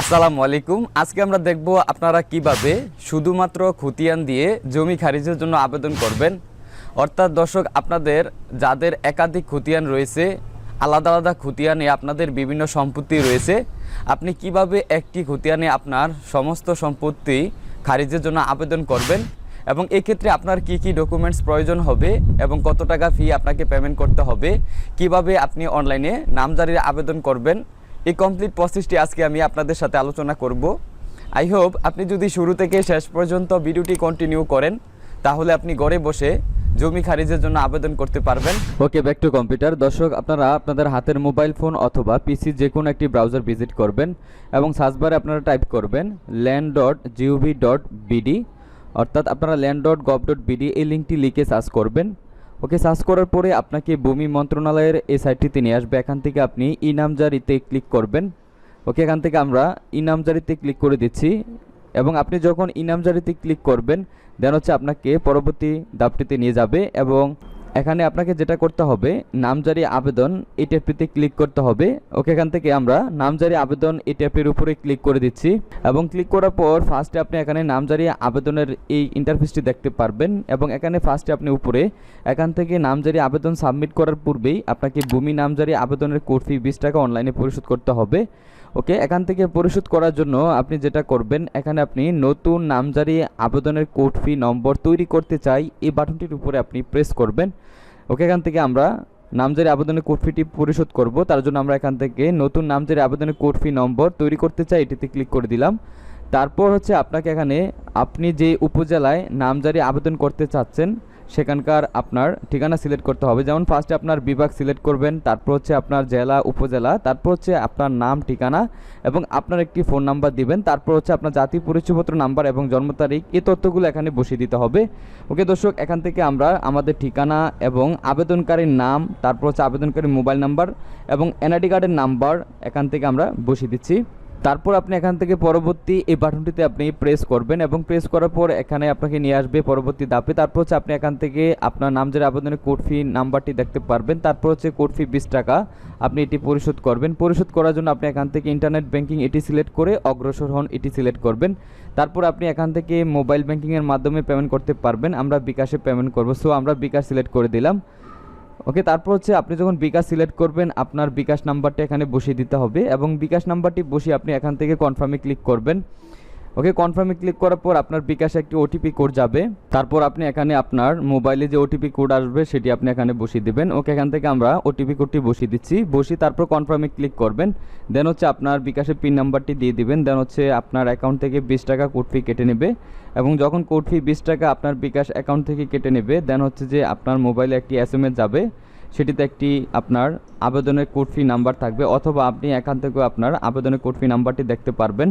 আসসালামু আলাইকুম। আজকে আমরা দেখব আপনারা কীভাবে শুধুমাত্র খতিয়ান দিয়ে জমি খারিজের জন্য আবেদন করবেন। অর্থাৎ দর্শক, আপনাদের যাদের একাধিক খতিয়ান রয়েছে, আলাদা আলাদা খতিয়ানে আপনাদের বিভিন্ন সম্পত্তি রয়েছে, আপনি কীভাবে একটি খতিয়ানে আপনার সমস্ত সম্পত্তি খারিজের জন্য আবেদন করবেন এবং এক্ষেত্রে আপনার কি কি ডকুমেন্টস প্রয়োজন হবে এবং কত টাকা ফি আপনাকে পেমেন্ট করতে হবে, কীভাবে আপনি অনলাইনে নামজারির আবেদন করবেন এই কমপ্লিট প্রসেসটি আজকে আমি আপনাদের সাথে আলোচনা করব। আই হোপ আপনি যদি শুরু থেকে শেষ পর্যন্ত ভিডিওটি কন্টিনিউ করেন, তাহলে আপনি ঘরে বসে জমি খারিজের জন্য আবেদন করতে পারবেন। ওকে ব্যাক টু কম্পিউটার দর্শক, আপনারা আপনাদের হাতের মোবাইল ফোন অথবা পিসি যে কোনো একটি ব্রাউজার ভিজিট করবেন এবং সার্চবারে আপনারা টাইপ করবেন land dot GOV dot BD অর্থাৎ আপনারা land dot gov dot BD এই লিঙ্কটি লিখে সার্চ করবেন। ওকে সার্চ করার পরে আপনাকে ভূমি মন্ত্রণালয়ের এই সাইটটিতে নিয়ে আসবে। এখান থেকে আপনি ইনামজারিতে নামজারিতে ক্লিক করবেন। ওকে, এখান থেকে আমরা ইনামজারিতে নামজারিতে ক্লিক করে দিচ্ছি। এবং আপনি যখন ইনামজারিতে নামজারিতে ক্লিক করবেন, দেন হচ্ছে আপনাকে পরবর্তী দাপটিতে নিয়ে যাবে এবং এখানে আপনাকে যেটা করতে হবে, নামজারি আবেদন এই ট্যাপটিতে ক্লিক করতে হবে। ওকে এখান থেকে আমরা নামজারি আবেদন এই ট্যাপের উপরে ক্লিক করে দিচ্ছি এবং ক্লিক করার পর ফার্স্টে আপনি এখানে নামজারি আবেদনের এই ইন্টারফেসটি দেখতে পারবেন এবং এখানে ফার্স্টে আপনি উপরে এখান থেকে নামজারি আবেদন সাবমিট করার পূর্বেই আপনাকে ভূমি নামজারি আবেদনের ফি বিশ টাকা অনলাইনে পরিশোধ করতে হবে। ওকে, এখান থেকে পরিশোধ করার জন্য আপনি যেটা করবেন, এখানে আপনি নতুন নামজারি আবেদনের কোড ফি নম্বর তৈরি করতে চাই, এই বাটনটির উপরে আপনি প্রেস করবেন। ওকে, এখান থেকে আমরা নামজারি আবেদনের কোড ফিটি পরিশোধ করব। তার জন্য আমরা এখান থেকে নতুন নামজারি আবেদনের কোড ফি নম্বর তৈরি করতে চাই, এটিতে ক্লিক করে দিলাম। তারপর হচ্ছে আপনাকে এখানে আপনি যে উপজেলায় নামজারি আবেদন করতে চাচ্ছেন সেখানকার আপনার ঠিকানা সিলেক্ট করতে হবে। যেমন ফার্স্টে আপনার বিভাগ সিলেক্ট করবেন, তারপর হচ্ছে আপনার জেলা, উপজেলা, তারপর হচ্ছে আপনার নাম, ঠিকানা এবং আপনার একটি ফোন নাম্বার দিবেন। তারপর হচ্ছে আপনার জাতি পরিচয়পত্র নাম্বার এবং জন্ম তারিখ এই তথ্যগুলো এখানে বসিয়ে দিতে হবে। ওকে দর্শক, এখান থেকে আমরা আমাদের ঠিকানা এবং আবেদনকারীর নাম, তারপর হচ্ছে আবেদনকারীর মোবাইল নাম্বার এবং এনআইডি কার্ডের নাম্বার এখান থেকে আমরা বসিয়ে দিচ্ছি। তারপর আপনি এখান থেকে পরবর্তী এই বাটনটিতে আপনি প্রেস করবেন এবং প্রেস করার পর এখানে আপনাকে নিয়ে আসবে পরবর্তী ধাপে। তারপর হচ্ছে আপনি এখান থেকে আপনার নামজারি আবেদনের কোড ফি নাম্বারটি দেখতে পারবেন। তারপর হচ্ছে কোড ফি বিশ টাকা। আপনি এটি পরিশোধ করবেন। পরিশোধ করার জন্য আপনি এখান থেকে ইন্টারনেট ব্যাংকিং এটি সিলেক্ট করে অগ্রসর হন, এটি সিলেক্ট করবেন। তারপর আপনি এখান থেকে মোবাইল ব্যাংকিংয়ের মাধ্যমে পেমেন্ট করতে পারবেন। আমরা বিকাশে পেমেন্ট করব। সো আমরা বিকাশ সিলেক্ট করে দিলাম। ওকে তারপর হচ্ছে আপনি যখন বিকাশ সিলেক্ট করবেন, আপনার বিকাশ নাম্বারটা এখানে বসিয়ে দিতে হবে এবং বিকাশ নাম্বারটি বসিয়ে আপনি এখান থেকে কনফার্মে ক্লিক করবেন। ওকে কনফার্মে ক্লিক করার পর আপনার বিকাশে একটি ওটিপি কোড যাবে। তারপর আপনি এখানে আপনার মোবাইলে যে ওটিপি কোড আসবে, সেটি আপনি এখানে বসিয়ে দিবেন। ওকে এখান থেকে আমরা ওটিপি কোডটি বসিয়ে দিচ্ছি। বসিয়ে তারপর কনফার্মে ক্লিক করবেন। দেন হচ্ছে আপনার বিকাশের পিন নাম্বারটি দিয়ে দিবেন। দেন হচ্ছে আপনার অ্যাকাউন্ট থেকে বিশ টাকা কোড ফি কেটে নেবে। এবং যখন কোড ফি বিশ টাকা আপনার বিকাশ অ্যাকাউন্ট থেকে কেটে নেবে দেন হচ্ছে যে আপনার মোবাইলে একটি এস যাবে। সেটিতে একটি আপনার আবেদনের কোড ফি নাম্বার থাকবে। অথবা আপনি এখান থেকেও আপনার আবেদনের কোড ফি নাম্বারটি দেখতে পারবেন।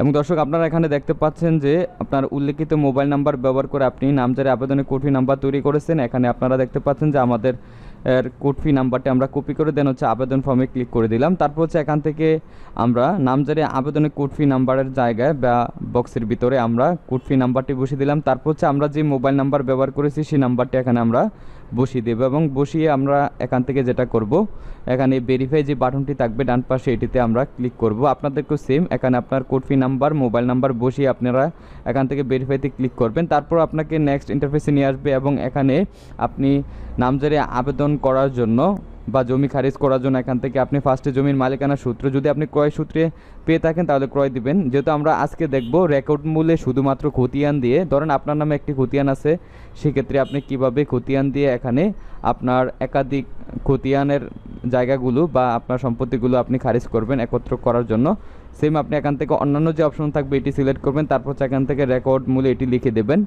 এবং দর্শক, আপনারা এখানে দেখতে পাচ্ছেন যে আপনার উল্লেখিত মোবাইল নাম্বার ব্যবহার করে আপনি নামজারি আবেদনের কোড ফি নাম্বার তৈরি করেছেন। এখানে আপনারা দেখতে পাচ্ছেন যে আমাদের এর কোড ফি নাম্বারটি আমরা কপি করে দেন হচ্ছে আবেদন ফর্মে ক্লিক করে দিলাম। তারপর হচ্ছে এখান থেকে আমরা নামজারি আবেদনের কোড ফি নাম্বারের জায়গায় বা বক্সের ভিতরে আমরা কোড ফি নাম্বারটি বসিয়ে দিলাম। তারপর হচ্ছে আমরা যে মোবাইল নাম্বার ব্যবহার করেছি, সেই নাম্বারটি এখানে আমরা বসিয়ে দেবো এবং বসিয়ে আমরা এখান থেকে যেটা করব, এখানে ভেরিফাই যে বাটনটি থাকবে ডান পাশে, এটিতে আমরা ক্লিক করব। আপনাদেরকেও সেম এখানে আপনার কোডফি নাম্বার মোবাইল নাম্বার বসিয়ে আপনারা এখান থেকে ভেরিফাইতে ক্লিক করবেন। তারপর আপনাকে নেক্সট ইন্টারফেসে নিয়ে আসবে এবং এখানে আপনি নামজারি আবেদন করার জন্য বা জমি খারিজ করার জন্য এখান থেকে আপনি ফার্স্টে জমির মালিকানা সূত্র যদি আপনি ক্রয় সূত্রে পেয়ে থাকেন, তাহলে ক্রয় দিবেন। যেহেতু আমরা আজকে দেখব রেকর্ড মূল্যে শুধুমাত্র খতিয়ান দিয়ে, ধরেন আপনার নামে একটি খতিয়ান আছে, সেক্ষেত্রে আপনি কীভাবে খতিয়ান দিয়ে এখানে আপনার একাধিক খতিয়ানের জায়গাগুলো বা আপনার সম্পত্তিগুলো আপনি খারিজ করবেন একত্র করার জন্য। সেম আপনি এখান থেকে অন্যান্য যে অপশন থাকবে, এটি সিলেক্ট করবেন, তারপর এখান থেকে রেকর্ড মূল্যে এটি লিখে দেবেন।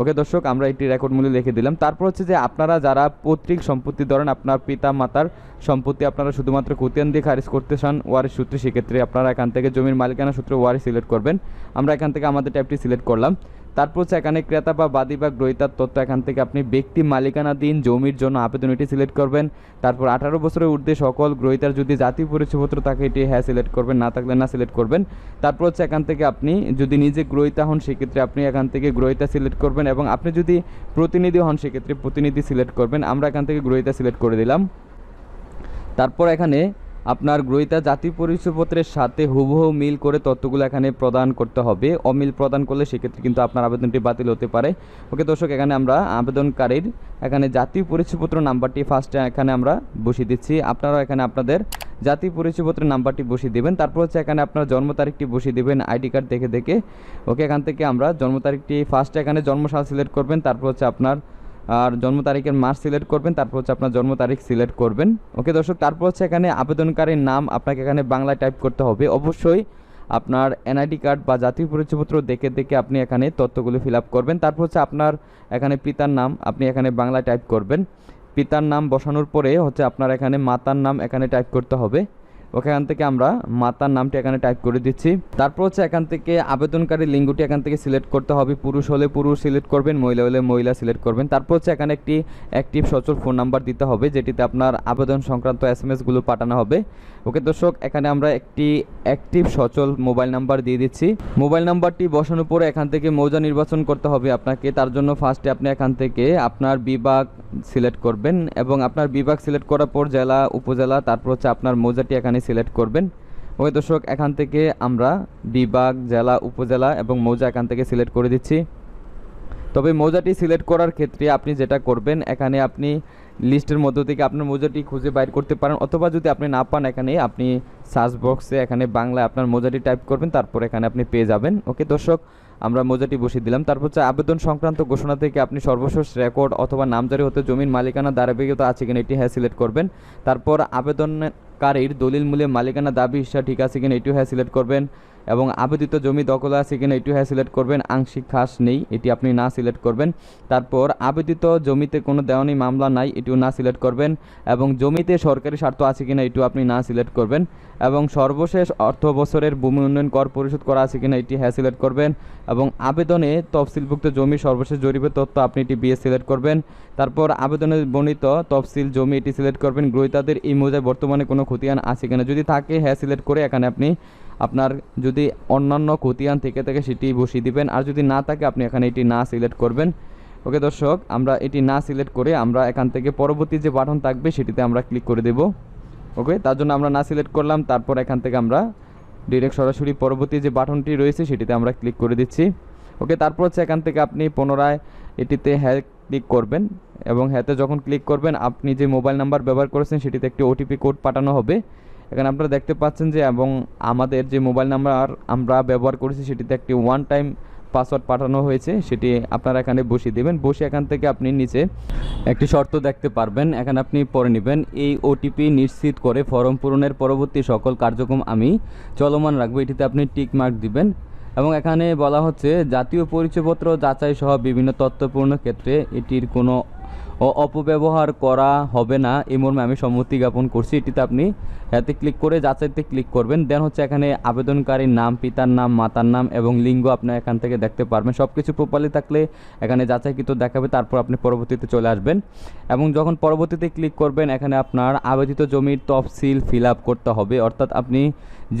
ওকে দর্শক, আমরা একটি রেকর্ড মূল্য লিখে দিলাম। তারপর হচ্ছে যে আপনারা যারা পৈতৃক সম্পত্তি ধরেন আপনার পিতা মাতার সম্পত্তি আপনারা শুধুমাত্র কুতিয়ান দিয়ে খারিজ করতে চান ওয়ারিস সূত্রে, সেক্ষেত্রে আপনারা এখান থেকে জমির মালিকানা সূত্রে ওয়ারিস সিলেক্ট করবেন। আমরা এখান থেকে আমাদের ট্যাপটি সিলেক্ট করলাম। তারপর হচ্ছে এখানে ক্রেতা বা বাদী বা গ্রহিতার তথ্য এখান থেকে আপনি ব্যক্তি মালিকানাধীন জমির জন্য আবেদন এটি সিলেক্ট করবেন। তারপর আঠারো বছরের ঊর্ধ্বে সকল গ্রহিতার যদি জাতীয় পরিচয়পত্র থাকে, এটি হ্যাঁ সিলেক্ট করবেন, না থাকলে না সিলেক্ট করবেন। তারপর হচ্ছে এখান থেকে আপনি যদি নিজে গ্রহিতা হন, সেক্ষেত্রে আপনি এখান থেকে গ্রহিতা সিলেক্ট করবেন এবং আপনি যদি প্রতিনিধি হন, সেক্ষেত্রে প্রতিনিধি সিলেক্ট করবেন। আমরা এখান থেকে গ্রহিতা সিলেক্ট করে দিলাম। তারপর এখানে আপনার গ্রহিতা জাতি পরিচয়পত্রের সাথে হুবহু মিল করে তথ্যগুলো এখানে প্রদান করতে হবে। অমিল প্রদান করলে সেক্ষেত্রে কিন্তু আপনার আবেদনটি বাতিল হতে পারে। ওকে, দর্শক, এখানে আমরা আবেদনকারীর এখানে জাতীয় পরিচয়পত্র নাম্বারটি ফার্স্টে এখানে আমরা বসিয়ে দিচ্ছি। আপনারা এখানে আপনাদের জাতীয় পরিচয়পত্রের নাম্বারটি বসিয়ে দেবেন। তারপর হচ্ছে এখানে আপনার জন্ম তারিখটি বসিয়ে দেবেন আইডি কার্ড দেখে দেখে। ওকে, এখান থেকে আমরা জন্ম তারিখটি ফার্স্টে এখানে জন্মসাল সিলেক্ট করবেন। তারপর হচ্ছে আপনার আর জন্ম তারিখের মাস সিলেক্ট করবেন, তারপর হচ্ছে আপনার জন্ম তারিখ সিলেক্ট করবেন। ওকে দর্শক, তারপর হচ্ছে এখানে আবেদনকারীর নাম আপনাকে এখানে বাংলায় টাইপ করতে হবে। অবশ্যই আপনার এনআইডি কার্ড বা জাতীয় পরিচয়পত্র দেখে দেখে আপনি এখানে তথ্যগুলো ফিল আপ করবেন। তারপর হচ্ছে আপনার এখানে পিতার নাম আপনি এখানে বাংলায় টাইপ করবেন। পিতার নাম বসানোর পরে হচ্ছে আপনার এখানে মাতার নাম এখানে টাইপ করতে হবে। ওখান থেকে আমরা মাতার নামটি এখানে টাইপ করে দিচ্ছি। তারপর হচ্ছে এখান থেকে আবেদনকারী লিঙ্গটি এখান থেকে সিলেক্ট করতে হবে। পুরুষ হলে পুরুষ সিলেক্ট করবেন, মহিলা হলে মহিলা সিলেক্ট করবেন। তারপর হচ্ছে এখানে একটি অ্যাক্টিভ সচল ফোন নাম্বার দিতে হবে, যেটিতে আপনার আবেদন সংক্রান্ত এস এম এসগুলো পাঠানো হবে। ওকে দর্শক, এখানে আমরা একটি অ্যাক্টিভ সচল মোবাইল নাম্বার দিয়ে দিচ্ছি। মোবাইল নাম্বারটি বসানোর পরে এখান থেকে মৌজা নির্বাচন করতে হবে আপনাকে। তার জন্য ফার্স্টে আপনি এখান থেকে আপনার বিভাগ সিলেক্ট করবেন এবং আপনার বিভাগ সিলেক্ট করার পর জেলা, উপজেলা, তারপর হচ্ছে আপনার মৌজাটি এখানে সিলেক্ট করবেন। ওকে দর্শক, এখান থেকে আমরা বিভাগ, জেলা, উপজেলা এবং মৌজা এখান থেকে সিলেক্ট করে দিচ্ছি। তবে মৌজাটি সিলেক্ট করার ক্ষেত্রে আপনি যেটা করবেন, এখানে আপনি লিস্টের মধ্য থেকে আপনার মৌজাটি খুঁজে বাইর করতে পারেন অথবা যদি আপনি না পান, এখানে আপনি সার্চ বক্সে, এখানে বাংলায় আপনার মৌজাটি টাইপ করবেন, তারপর এখানে আপনি পেয়ে যাবেন। ওকে দর্শক আমরা মোজাটি বসিয়ে দিলাম। তারপর হচ্ছে আবেদন সংক্রান্ত ঘোষণা থেকে আপনি সর্বশেষ রেকর্ড অথবা নামজারি হতে জমির মালিকানা, ধারাবাহিকতা আছে কিনা এটি হ্যাঁ সিলেক্ট করবেন। তারপর আবেদনকারীর দলিল মূল্যে মালিকানা দাবি হিসাব ঠিক আছে কিনা এটিও হ্যাঁ সিলেক্ট করবেন। এবং আবেদিত জমি দখল আছে কিনা এটি হ্যাঁ সিলেক্ট করবেন। আংশিক খাস নেই, এটি আপনি না সিলেক্ট করবেন। তারপর আবেদিত জমিতে কোনো দেওয়ানি মামলা নাই, এটিও না সিলেক্ট করবেন। এবং জমিতে সরকারি স্বার্থ আছে কিনা এটিও আপনি না সিলেক্ট করবেন। এবং সর্বশেষ অর্থ বছরের ভূমি উন্নয়ন কর পরিশোধ করা আছে কিনা এটি হ্যাঁ সিলেক্ট করবেন। এবং আবেদনে তফসিলভুক্ত জমি সর্বশেষ জরিপের তথ্য আপনি এটি বিএস সিলেক্ট করবেন। তারপর আবেদনে বর্ণিত তফসিল জমি এটি সিলেক্ট করবেন। গ্রহীতাদের এই মৌজায় বর্তমানে কোনো খতিয়ান আছে কিনা যদি থাকে হ্যাঁ সিলেক্ট করে এখানে আপনি আপনার যদি অন্যান্য খতিয়ান থেকে থাকে সেটি বসিয়ে দিবেন, আর যদি না থাকে আপনি এখানে এটি না সিলেক্ট করবেন। ওকে দর্শক, আমরা এটি না সিলেক্ট করে আমরা এখান থেকে পরবর্তী যে বাটন থাকবে সেটিতে আমরা ক্লিক করে দেব। ওকে, তার জন্য আমরা না সিলেক্ট করলাম, তারপর এখান থেকে আমরা ডিরেক্ট সরাসরি পরবর্তী যে বাটনটি রয়েছে সেটিতে আমরা ক্লিক করে দিচ্ছি। ওকে, তারপর হচ্ছে এখান থেকে আপনি পুনরায় এটিতে হ্যাঁ ক্লিক করবেন এবং হ্যাঁতে যখন ক্লিক করবেন, আপনি যে মোবাইল নাম্বার ব্যবহার করেছেন সেটিতে একটি ওটিপি কোড পাঠানো হবে। এখানে আপনারা দেখতে পাচ্ছেন যে, এবং আমাদের যে মোবাইল নাম্বার আমরা ব্যবহার করেছি, সেটিতে একটি ওয়ান টাইম পাসওয়ার্ড পাঠানো হয়েছে, সেটি আপনারা এখানে বসিয়ে দেবেন। বসে এখান থেকে আপনি নিচে একটি শর্ত দেখতে পারবেন। এখানে আপনি পরে নেবেন, এই ওটিপি নিশ্চিত করে ফর্ম পূরণের পরবর্তী সকল কার্যক্রম আমি চলমান রাখব। এটিতে আপনি টিক মার্ক দিবেন। এবং এখানে বলা হচ্ছে, জাতীয় পরিচয়পত্র যাচাই সহ বিভিন্ন তথ্যপূর্ণ ক্ষেত্রে এটির কোনো ও অপব্যবহার করা হবে না, এই মর্মে আমি সম্মতি জ্ঞাপন করছি। এটিতে আপনি এতে ক্লিক করে যাচাইতে ক্লিক করবেন। দেন হচ্ছে এখানে আবেদনকারীর নাম, পিতার নাম, মাতার নাম এবং লিঙ্গ আপনি এখান থেকে দেখতে পারবেন। সব কিছু প্রপারলি থাকলে এখানে যাচাইকৃত দেখাবে, তারপর আপনি পরবর্তীতে চলে আসবেন। এবং যখন পরবর্তীতে ক্লিক করবেন, এখানে আপনার আবেদিত জমির তফসিল ফিল আপ করতে হবে। অর্থাৎ আপনি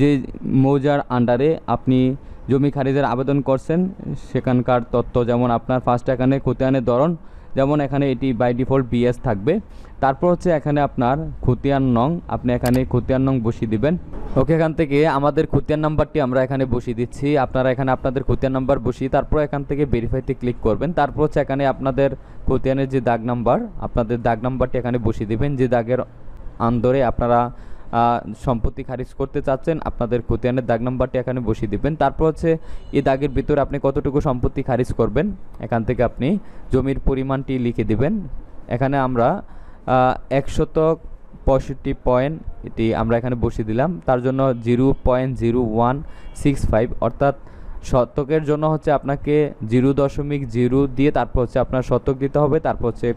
যে মৌজার আন্ডারে আপনি জমি খারিজের আবেদন করছেন, সেখানকার তথ্য যেমন আপনার ফার্স্ট এখানে খতিয়ানের ধরন যেমন এখানে এটি বাই ডিফল্ট বিএস থাকবে। তারপর হচ্ছে এখানে আপনার খতিয়ান নং, আপনি এখানে খতিয়ান নং বসিয়ে দিবেন। ওকে এখান থেকে আমাদের খতিয়ান নাম্বারটি আমরা এখানে বসিয়ে দিচ্ছি। আপনারা এখানে আপনাদের খতিয়ান নাম্বার বসিয়ে তারপর এখান থেকে ভেরিফাইতে ক্লিক করবেন। তারপর হচ্ছে এখানে আপনাদের খতিয়ানের যে দাগ নাম্বার, আপনাদের দাগ নাম্বারটি এখানে বসিয়ে দিবেন। যে দাগের আন্দরে আপনারা সম্পত্তি খারিজ করতে চাচ্ছেন, আপনাদের খতিয়ানের দাগ নাম্বারটি এখানে বসিয়ে দিবেন। তারপর হচ্ছে, এই দাগের ভিতরে আপনি কতটুকু সম্পত্তি খারিজ করবেন, এখান থেকে আপনি জমির পরিমাণটি লিখে দিবেন। এখানে আমরা একশত পঁয়ষট্টি পয়েন্ট এটি আমরা এখানে বসিয়ে দিলাম। তার জন্য zero point zero one six five, অর্থাৎ শতকের জন্য হচ্ছে আপনাকে জিরো দশমিক জিরো দিয়ে তারপর হচ্ছে আপনার শতক দিতে হবে, তারপর হচ্ছে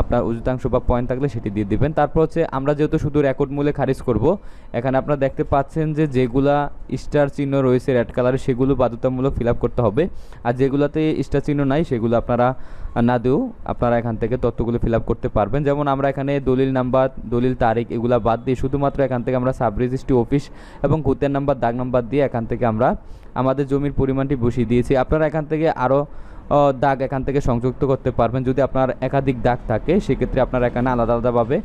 আপনার উচিতাংশ বা পয়েন্ট থাকলে সেটি দিয়ে দিবেন। তারপর হচ্ছে আমরা যেহেতু শুধু রেকর্ড মূল্যে খারিজ করব, এখানে আপনারা দেখতে পাচ্ছেন যে যেগুলা স্টার চিহ্ন রয়েছে রেড কালারে সেগুলো বাধ্যতামূলক ফিল করতে হবে। আর যেগুলোতে স্টার চিহ্ন নাই, সেগুলো আপনারা না দিয়েও আপনারা এখান থেকে তথ্যগুলো ফিল করতে পারবেন। যেমন আমরা এখানে দলিল নাম্বার, দলিল তারিখ এগুলা বাদ দিয়ে শুধুমাত্র এখান থেকে আমরা সাব রেজিস্ট্রি অফিস এবং কুতের নাম্বার, দাগ নাম্বার দিয়ে এখান থেকে আমরা আমাদের জমির পরিমাণটি বসিয়ে দিয়েছি। আপনারা এখান থেকে আরও দাগ এখান থেকে সংযুক্ত করতে পারবেন। যদি আপনার একাধিক দাগ থাকে, সেক্ষেত্রে আপনারা এখানে আলাদা আলাদাভাবে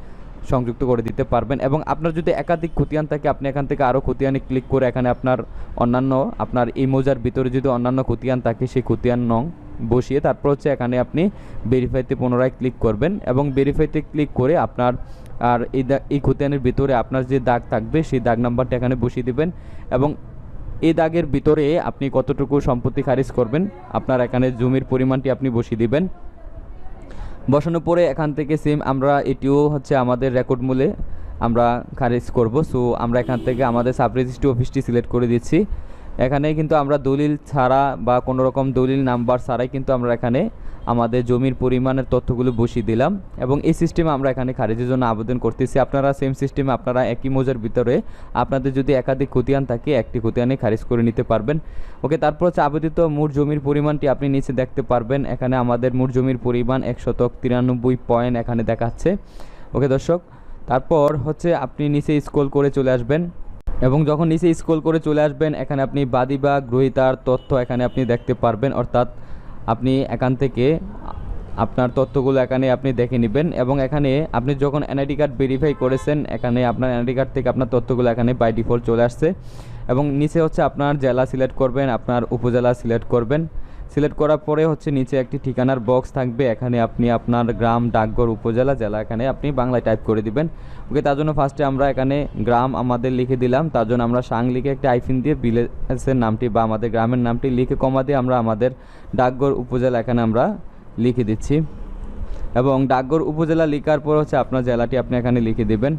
সংযুক্ত করে দিতে পারবেন এবং আপনার যদি একাধিক খতিয়ান থাকে, আপনি এখান থেকে আরও খতিয়ানে ক্লিক করে এখানে আপনার অন্যান্য, আপনার এই মোজার ভিতরে যদি অন্যান্য খতিয়ান থাকে, সেই খতিয়ান নং বসিয়ে তারপর হচ্ছে এখানে আপনি ভেরিফাইতে পুনরায় ক্লিক করবেন এবং ভেরিফাইতে ক্লিক করে আপনার, আর এই এই খতিয়ানের ভিতরে আপনার যে দাগ থাকবে, সেই দাগ নাম্বারটা এখানে বসিয়ে দেবেন এবং এই দাগের ভিতরে আপনি কতটুকু সম্পত্তি খারিজ করবেন? আপনার এখানে জমির পরিমাণটি আপনি বসিয়ে দিবেন। বসানোর পরে এখান থেকে সেম আমরা এটিও হচ্ছে আমাদের রেকর্ড মূলে আমরা খারিজ করব। সো আমরা এখান থেকে আমাদের সাব রেজিস্ট্রি অফিসটি সিলেক্ট করে দিচ্ছি। এখানে কিন্তু আমরা দলিল ছাড়া বা কোনো রকম দলিল নাম্বার ছাড়াই কিন্তু আমরা এখানে আমাদের জমির পরিমাণের তথ্যগুলো বসিয়ে দিলাম এবং এই সিস্টেমে আমরা এখানে খারিজের জন্য আবেদন করতেছি। আপনারা সেম সিস্টেমে আপনারা একই মোজার ভিতরে আপনাদের যদি একাধিক খতিয়ান থাকে, একটি খতিয়ানে খারিজ করে নিতে পারবেন। ওকে, তারপর হচ্ছে আবেদিত মোট জমির পরিমাণটি আপনি নিচে দেখতে পারবেন। এখানে আমাদের মোট জমির পরিমাণ এক শতক তিরানব্বই পয়েন্ট এখানে দেখাচ্ছে। ওকে, দর্শক, তারপর হচ্ছে আপনি নিচে স্ক্রল করে চলে আসবেন এবং যখন নিচে স্ক্রল করে চলে আসবেন, এখানে আপনি বাদী বা গ্রহিতার তথ্য এখানে আপনি দেখতে পারবেন। অর্থাৎ আপনি এখান থেকে আপনার তথ্যগুলো এখানে আপনি দেখে নেবেন এবং এখানে আপনি যখন এনআইডি কার্ড ভেরিফাই করেছেন, এখানে আপনার এনআইডি কার্ড থেকে আপনার তথ্যগুলো এখানে বাই ডিফল্ট চলে আসছে। এবং নিচে হচ্ছে আপনার জেলা সিলেক্ট করবেন, আপনার উপজেলা সিলেক্ট করবেন। সিলেক্ট করার পরে হচ্ছে নিচে একটি ঠিকানার বক্স থাকবে। এখানে আপনি আপনার গ্রাম ডাকঘর উপজেলা জেলা এখানে আপনি বাংলায় টাইপ করে দিবেন। ওকে তার জন্য ফার্স্টে আমরা এখানে গ্রাম আমাদের লিখে দিলাম। তার জন্য আমরা সাং লিখে একটা আইফিন দিয়ে বিলেসের নামটি বা আমাদের গ্রামের নামটি লিখে কমা দিয়ে আমরা আমাদের ডাকঘর উপজেলা এখানে আমরা লিখে দিচ্ছি। এবং ডাকঘর উপজেলা লিখার পর হচ্ছে আপনার জেলাটি আপনি এখানে লিখে দেবেন।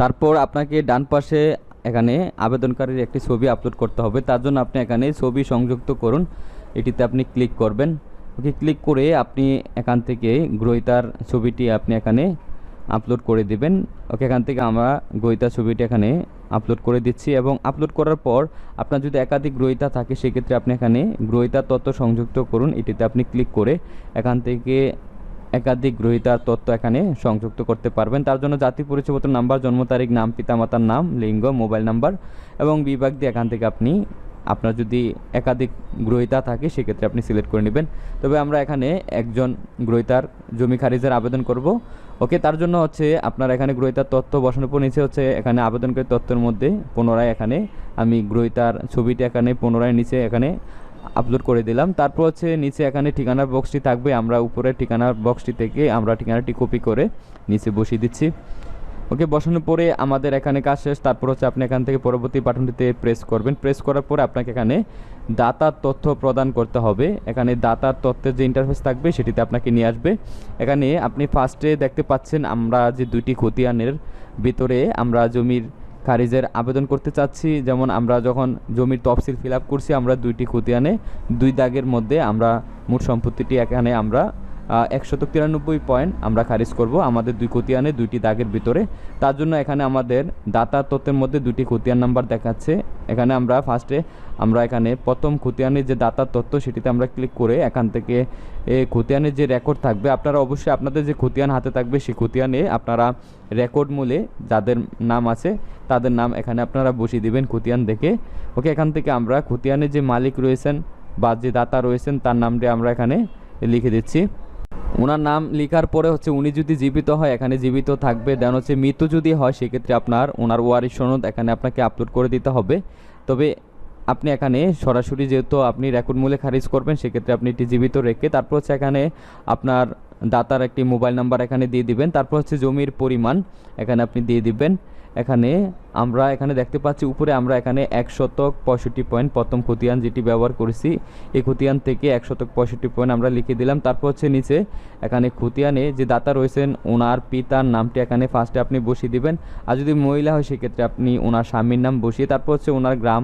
তারপর আপনাকে ডান পাশে এখানে আবেদনকারীর একটি ছবি আপলোড করতে হবে। তার জন্য আপনি এখানে ছবি সংযুক্ত করুন। এটিতে আপনি ক্লিক করবেন। ওকে ক্লিক করে আপনি এখান থেকে গ্রহিতার ছবিটি আপনি এখানে আপলোড করে দিবেন। ওকে এখান থেকে আমরা গ্রহিতার ছবিটি এখানে আপলোড করে দিচ্ছি এবং আপলোড করার পর আপনার যদি একাধিক গ্রহিতা থাকে, সেক্ষেত্রে আপনি এখানে গ্রহিতার তথ্য সংযুক্ত করুন। এটিতে আপনি ক্লিক করে এখান থেকে একাধিক গ্রহিতার তথ্য এখানে সংযুক্ত করতে পারবেন। তার জন্য জাতি পরিচয়পত্র নাম্বার, জন্ম তারিখ, নাম, পিতামাতার নাম, লিঙ্গ, মোবাইল নাম্বার এবং বিভাগ দিয়ে এখান থেকে আপনি আপনার যদি একাধিক গ্রহিতা থাকে, সেক্ষেত্রে আপনি সিলেক্ট করে নেবেন। তবে আমরা এখানে একজন গ্রহিতার জমি খারিজের আবেদন করব। ওকে, তার জন্য হচ্ছে আপনার এখানে গ্রহিতার তথ্য বসানোর পর নিচে হচ্ছে এখানে আবেদনকারী তথ্যের মধ্যে পুনরায় এখানে আমি গ্রহিতার ছবিটি এখানে পুনরায় নিচে এখানে আপলোড করে দিলাম। তারপর হচ্ছে নিচে এখানে ঠিকানার বক্সটি থাকবে। আমরা উপরের ঠিকানার বক্সটি থেকে আমরা ঠিকানাটি কপি করে নিচে বসিয়ে দিচ্ছি। ওকে, বসানোর পরে আমাদের এখানে কাজ শেষ, তারপর হচ্ছে আপনি এখান থেকে পরবর্তী বাটনটিতে প্রেস করবেন। প্রেস করার পরে আপনাকে এখানে দাতার তথ্য প্রদান করতে হবে। এখানে দাতার তথ্যের যে ইন্টারফেস থাকবে, সেটিতে আপনাকে নিয়ে আসবে। এখানে আপনি ফার্স্টে দেখতে পাচ্ছেন, আমরা যে দুইটি খতিয়ানের ভিতরে আমরা জমির খারিজের আবেদন করতে চাচ্ছি। যেমন আমরা যখন জমির তফসিল ফিল করছি, আমরা দুইটি খতিয়ানে, দুই দাগের মধ্যে আমরা মোট সম্পত্তিটি এখানে আমরা একশত তিরানব্বই পয়েন্ট আমরা খারিজ করব আমাদের দুই খতিয়ানে, দুইটি দাগের ভিতরে। তার জন্য এখানে আমাদের দাতার তথ্যের মধ্যে দুটি খতিয়ান নাম্বার দেখাচ্ছে। এখানে আমরা ফার্স্টে আমরা এখানে প্রথম খতিয়ানের যে দাতার তথ্য সেটিতে আমরা ক্লিক করে এখান থেকে খতিয়ানের যে রেকর্ড থাকবে, আপনারা অবশ্যই আপনাদের যে খতিয়ান হাতে থাকবে সেই খতিয়ানে আপনারা রেকর্ড মূলে যাদের নাম আছে তাদের নাম এখানে আপনারা বসিয়ে দিবেন খতিয়ান দেখে। ওকে, এখান থেকে আমরা খতিয়ানের যে মালিক রয়েছেন বা যে দাতা রয়েছেন তার নামটি আমরা এখানে লিখে দিচ্ছি। ওনার নাম লেখার পরে হচ্ছে উনি যদি জীবিত হয়, এখানে জীবিত থাকবে দেন হচ্ছে মৃত্যু যদি হয়, সেক্ষেত্রে আপনার ওনার ওয়ারিশ সনদ এখানে আপনাকে আপলোড করে দিতে হবে। তবে আপনি এখানে সরাসরি যেহেতু আপনি রেকর্ড মূল্যে খারিজ করবেন, সেক্ষেত্রে আপনি এটি জীবিত রেখে তারপর হচ্ছে এখানে আপনার দাতার একটি মোবাইল নাম্বার এখানে দিয়ে দিবেন। তারপর হচ্ছে জমির পরিমাণ এখানে আপনি দিয়ে দিবেন। এখানে আমরা এখানে দেখতে পাচ্ছি উপরে আমরা এখানে এক শতক পঁয়ষট্টি পয়েন্ট প্রথম খতিয়ান যেটি ব্যবহার করেছি, এই খতিয়ান থেকে এক শতক পঁয়ষট্টি পয়েন্ট আমরা লিখে দিলাম। তারপর হচ্ছে নিচে এখানে খতিয়ানে যে দাতা রয়েছেন, ওনার পিতার নামটি এখানে ফার্স্টে আপনি বসিয়ে দিবেন। আর যদি মহিলা হয়, সেক্ষেত্রে আপনি ওনার স্বামীর নাম বসিয়ে তারপর হচ্ছে ওনার গ্রাম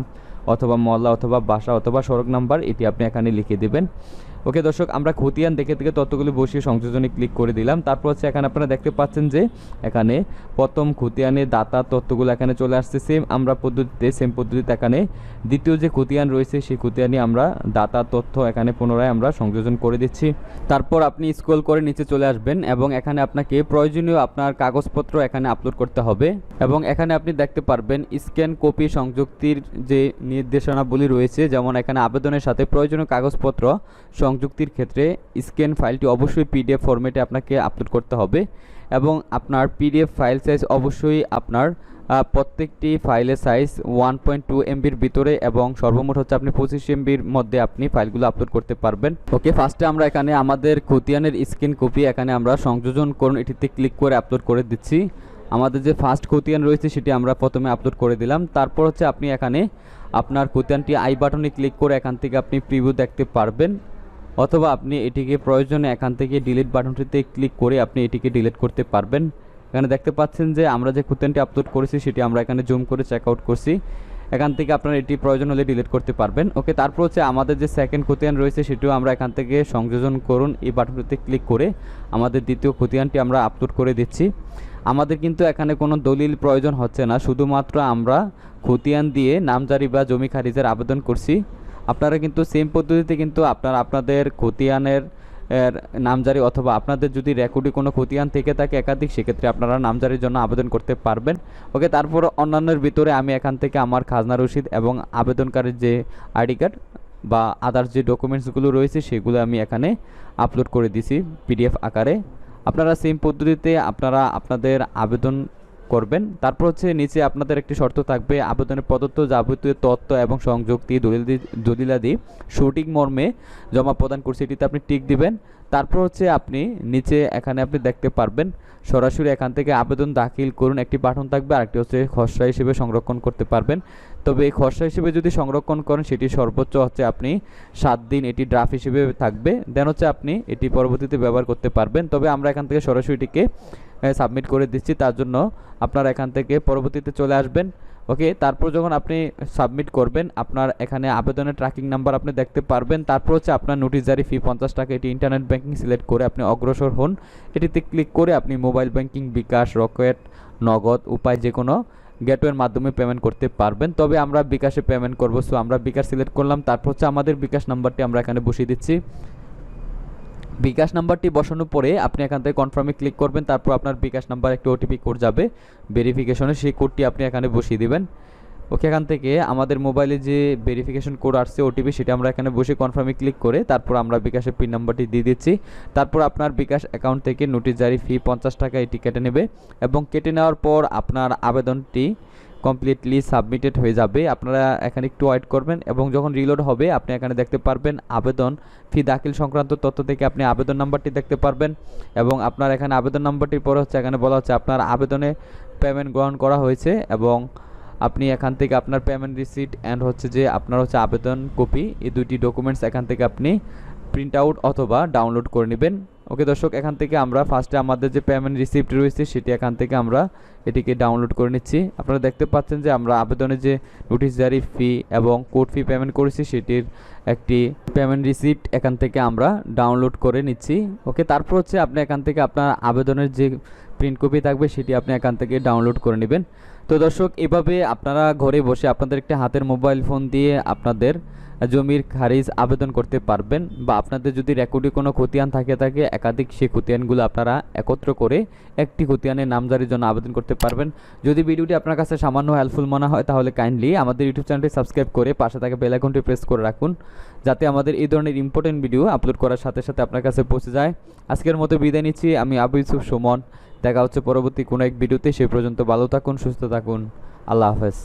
অথবা মহল্লা অথবা বাসা অথবা সড়ক নাম্বার এটি আপনি এখানে লিখে দেবেন। ওকে দর্শক, আমরা খতিয়ান দেখে থেকে তথ্যগুলি বসিয়ে সংযোজনে ক্লিক করে দিলাম। তারপর হচ্ছে এখানে আপনারা দেখতে পাচ্ছেন যে এখানে প্রথম খতিয়ানে দাতা তথ্যগুলো এখানে চলে আসছে। সেম আমরা পদ্ধতিতে সেম পদ্ধতিতে এখানে দ্বিতীয় যে খতিয়ান রয়েছে, সেই খতিয়ানে আমরা দাতা তথ্য এখানে পুনরায় আমরা সংযোজন করে দিচ্ছি। তারপর আপনি স্ক্রল করে নিচে চলে আসবেন এবং এখানে আপনাকে প্রয়োজনীয় আপনার কাগজপত্র এখানে আপলোড করতে হবে এবং এখানে আপনি দেখতে পারবেন স্ক্যান কপি সংযুক্তির যে নির্দেশনাবলী রয়েছে, যেমন এখানে আবেদনের সাথে প্রয়োজনীয় কাগজপত্র সংযুক্তির ক্ষেত্রে স্ক্যান ফাইলটি অবশ্যই পিডিএফ ফরম্যাটে আপনাকে আপলোড করতে হবে এবং আপনার পিডিএফ ফাইল সাইজ অবশ্যই আপনার প্রত্যেকটি ফাইলের সাইজ ওয়ান পয়েন্ট টু এমবির ভিতরে এবং সর্বমোট হচ্ছে আপনি পঁচিশ এমবির মধ্যে আপনি ফাইলগুলো আপলোড করতে পারবেন। ওকে ফার্স্টে আমরা এখানে আমাদের খতিয়ানের স্ক্রিন কপি এখানে আমরা সংযোজন করুন, এটিতে ক্লিক করে আপলোড করে দিচ্ছি। আমাদের যে ফার্স্ট খতিয়ান রয়েছে সেটি আমরা প্রথমে আপলোড করে দিলাম। তারপর হচ্ছে আপনি এখানে আপনার খতিয়ানটি আই বাটনে ক্লিক করে এখান থেকে আপনি প্রিভিউ দেখতে পারবেন। অথবা আপনি এটিকে প্রয়োজনে এখান থেকে ডিলিট বাটনটিতে ক্লিক করে আপনি এটিকে ডিলিট করতে পারবেন। এখানে দেখতে পাচ্ছেন যে আমরা যে খতিয়ানটি আপলোড করেছি, সেটি আমরা এখানে জুম করে চেক আউট করছি। এখান থেকে আপনারা এটি প্রয়োজন হলে ডিলিট করতে পারবেন। ওকে, তারপর হচ্ছে আমাদের যে সেকেন্ড খতিয়ান রয়েছে, সেটিও আমরা এখান থেকে সংযোজন করুন এই বাটনটিতে ক্লিক করে আমাদের দ্বিতীয় খতিয়ানটি আমরা আপলোড করে দিচ্ছি। আমাদের কিন্তু এখানে কোনো দলিল প্রয়োজন হচ্ছে না, শুধুমাত্র আমরা খতিয়ান দিয়ে নামজারি বা জমি খারিজের আবেদন করছি। আপনারা কিন্তু সেম পদ্ধতিতে কিন্তু আপনারা আপনাদের খতিয়ানের নামজারি অথবা আপনাদের যদি রেকর্ডে কোনো খতিয়ান থেকে থাকে একাধিক, সেক্ষেত্রে আপনারা নামজারির জন্য আবেদন করতে পারবেন। ওকে তারপর অন্যান্যের ভিতরে আমি এখান থেকে আমার খাজনা রসিদ এবং আবেদনকারীর যে আইডি কার্ড বা আদার্স যে ডকুমেন্টসগুলো রয়েছে, সেগুলো আমি এখানে আপলোড করে দিছি পিডিএফ আকারে। আপনারা সেম পদ্ধতিতে আপনারা আপনাদের আবেদন করবেন। তারপর হচ্ছে নিচে আপনাদের একটি শর্ত থাকবে, আবেদনের প্রদত্ত যাবতীয় তত্ত্ব এবং সংযুক্তি দলিল দলিলাদি, সঠিক মর্মে জমা প্রদান করছে, এটিতে আপনি টিক দিবেন। তারপর হচ্ছে আপনি নিচে এখানে আপনি দেখতে পারবেন, সরাসরি এখান থেকে আবেদন দাখিল করুন, একটি পাঠন থাকবে, আরেকটি হচ্ছে খসড়া হিসেবে সংরক্ষণ করতে পারবেন। তবে এই খসড়া হিসেবে যদি সংরক্ষণ করেন, সেটি সর্বোচ্চ হচ্ছে আপনি সাত দিন এটি ড্রাফট হিসেবে থাকবে। দেন হচ্ছে আপনি এটি পরবর্তীতে ব্যবহার করতে পারবেন। তবে আমরা এখান থেকে সরাসরি এটিকে সাবমিট করে দিচ্ছি। তার জন্য আপনারা এখান থেকে পরবর্তীতে চলে আসবেন। ওকে তারপর যখন আপনি সাবমিট করবেন, আপনার এখানে আবেদনের ট্র্যাকিং নাম্বার আপনি দেখতে পারবেন। তারপর হচ্ছে আপনার নোটিশ জারি ফি পঞ্চাশ টাকা। এটি ইন্টারনেট ব্যাংকিং সিলেক্ট করে আপনি অগ্রসর হন। এটিতে ক্লিক করে আপনি মোবাইল ব্যাংকিং বিকাশ রকেট নগদ, উপায় যে কোনো গেটওয়ের মাধ্যমে পেমেন্ট করতে পারবেন। তবে আমরা বিকাশে পেমেন্ট করব সো আমরা বিকাশ সিলেক্ট করলাম। তারপর হচ্ছে আমাদের বিকাশ নাম্বারটি আমরা এখানে বসিয়ে দিচ্ছি। বিকাশ নাম্বারটি বসানোর পরে আপনি এখান থেকে কনফার্মে ক্লিক করবেন, তারপর আপনার বিকাশ নাম্বার একটি ওটিপি কোড যাবে। ভেরিফিকেশনে সেই কোডটি আপনি এখানে বসিয়ে দিবেন। ওকে এখান থেকে আমাদের মোবাইলে যে ভেরিফিকেশন কোড আসছে ওটিপি সেটা আমরা এখানে বসে কনফার্মে ক্লিক করে তারপর আমরা বিকাশের পিন নাম্বারটি দিয়ে দিচ্ছি। তারপর আপনার বিকাশ অ্যাকাউন্ট থেকে নোটিশ জারি ফি পঞ্চাশ টাকা এটি কেটে নেবে এবং কেটে নেওয়ার পর আপনার আবেদনটি কমপ্লিটলি সাবমিটেড হয়ে যাবে। আপনারা এখানে একটু ওয়েট করবেন এবং যখন রিলোড হবে, আপনি এখানে দেখতে পারবেন আবেদন ফি দাখিল সংক্রান্ত তথ্য থেকে আপনি আবেদন নাম্বারটি দেখতে পারবেন এবং আপনার এখানে আবেদন নাম্বারটির পরে হচ্ছে, এখানে বলা হচ্ছে আপনার আবেদনে পেমেন্ট গ্রহণ করা হয়েছে এবং আপনি এখান থেকে আপনার পেমেন্ট রিসিট অ্যান্ড হচ্ছে যে আপনার হচ্ছে আবেদন কপি এই দুইটি ডকুমেন্টস এখান থেকে আপনি প্রিন্ট আউট অথবা ডাউনলোড করে নেবেন। ওকে দর্শক, এখান থেকে আমরা ফার্স্টে আমাদের যে পেমেন্ট রিসিপ্ট রয়েছে, সেটি এখান থেকে আমরা এটিকে ডাউনলোড করে নিচ্ছি। আপনারা দেখতে পাচ্ছেন যে আমরা আবেদনে যে নোটিশ জারি ফি এবং কোড ফি পেমেন্ট করেছি, সেটির একটি পেমেন্ট রিসিপ্ট এখান থেকে আমরা ডাউনলোড করে নিচ্ছি। ওকে তারপর হচ্ছে আপনি এখান থেকে আপনার আবেদনের যে প্রিন্ট কপি থাকবে, সেটি আপনি এখান থেকে ডাউনলোড করে নেবেন। তো দর্শক, এভাবে আপনারা ঘরে বসে আপনাদের একটি হাতের মোবাইল ফোন দিয়ে আপনাদের জমির খারিজ আবেদন করতে পারবেন বা আপনাদের যদি রেকর্ডে কোনো খতিয়ান থাকে থাকে, একাধিক সেই খতিয়ানগুলো আপনারা একত্র করে একটি খতিয়ানের নামজারির জন্য আবেদন করতে পারবেন। যদি ভিডিওটি আপনার কাছে সামান্য হেল্পফুল মনে হয়, তাহলে কাইন্ডলি আমাদের ইউটিউব চ্যানেলটি সাবস্ক্রাইব করে পাশে থাকা বেল আইকনটি প্রেস করে রাখুন, যাতে আমাদের এই ধরনের ইম্পর্টেন্ট ভিডিও আপলোড করার সাথে সাথে আপনার কাছে পৌঁছে যায়। আজকের মতো বিদায় নিচ্ছি, আমি আবু ইউসুফ সুমন। দেখা হচ্ছে পরবর্তী কোনো এক ভিডিওতে সে পর্যন্ত ভালো থাকুন সুস্থ থাকুন। আল্লাহ হাফেজ।